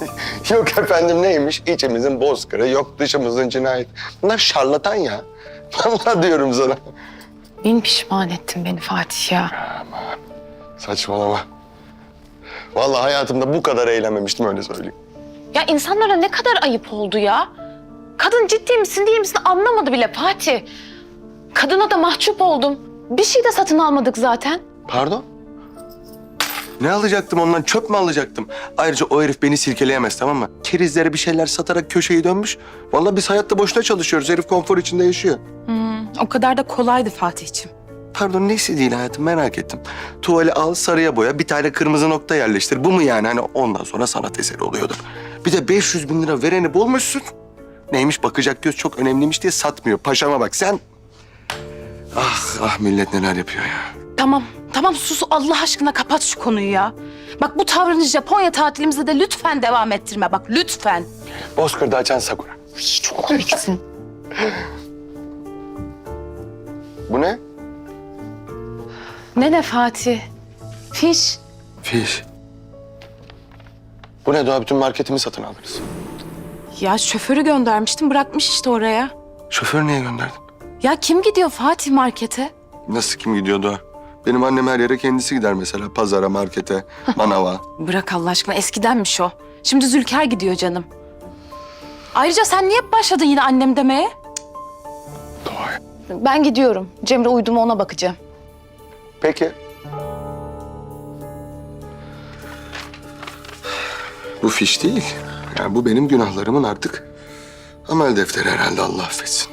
yok efendim neymiş? İçimizin bozkırı, yok dışımızın cinayet. Bunlar şarlatan ya. Vallahi diyorum sana. Bin pişman ettin beni Fatih ya. Saçmalama. Vallahi hayatımda bu kadar eğlenmemiştim öyle söyleyeyim. Ya insanlara ne kadar ayıp oldu ya. Kadın ciddi misin değil misin anlamadı bile Fatih. Kadına da mahcup oldum. Bir şey de satın almadık zaten. Pardon? Ne alacaktım ondan? Çöp mü alacaktım? Ayrıca o herif beni silkeleyemez tamam mı? Kerizlere bir şeyler satarak köşeyi dönmüş. Vallahi biz hayatta boşuna çalışıyoruz. Herif konfor içinde yaşıyor. O kadar da kolaydı Fatih'ciğim. Pardon neyse değil hayatım merak ettim. Tuvali al sarıya boya bir tane kırmızı nokta yerleştir. Bu mu yani? Hani ondan sonra sanat eseri oluyordu. Bir de 500 bin lira vereni bulmuşsun. Neymiş bakacak göz çok önemliymiş diye satmıyor. Paşama bak sen. Ah ah millet neler yapıyor ya. Tamam, tamam sus Allah aşkına kapat şu konuyu ya. Bak bu tavrını Japonya tatilimizde de lütfen devam ettirme bak lütfen. Bozkır'da açan Sakura. Ay, çok komiksin. Bu ne? ne ne Fatih? Fiş. Fiş. Bu ne daha bütün marketimi satın aldınız. Ya şoförü göndermiştim bırakmış işte oraya. Şoförü niye gönderdin? Ya kim gidiyor Fatih markete? Nasıl kim gidiyordu? Benim annem her yere kendisi gider mesela. Pazara, markete, manava. Bırak Allah aşkına eskidenmiş o. Şimdi Zülker gidiyor canım. Ayrıca sen niye başladın yine annem demeye? Doğa. Ben gidiyorum. Cemre uydu mu ona bakacağım. Peki. Bu fiş değil. Yani bu benim günahlarımın artık amel defteri herhalde Allah affetsin.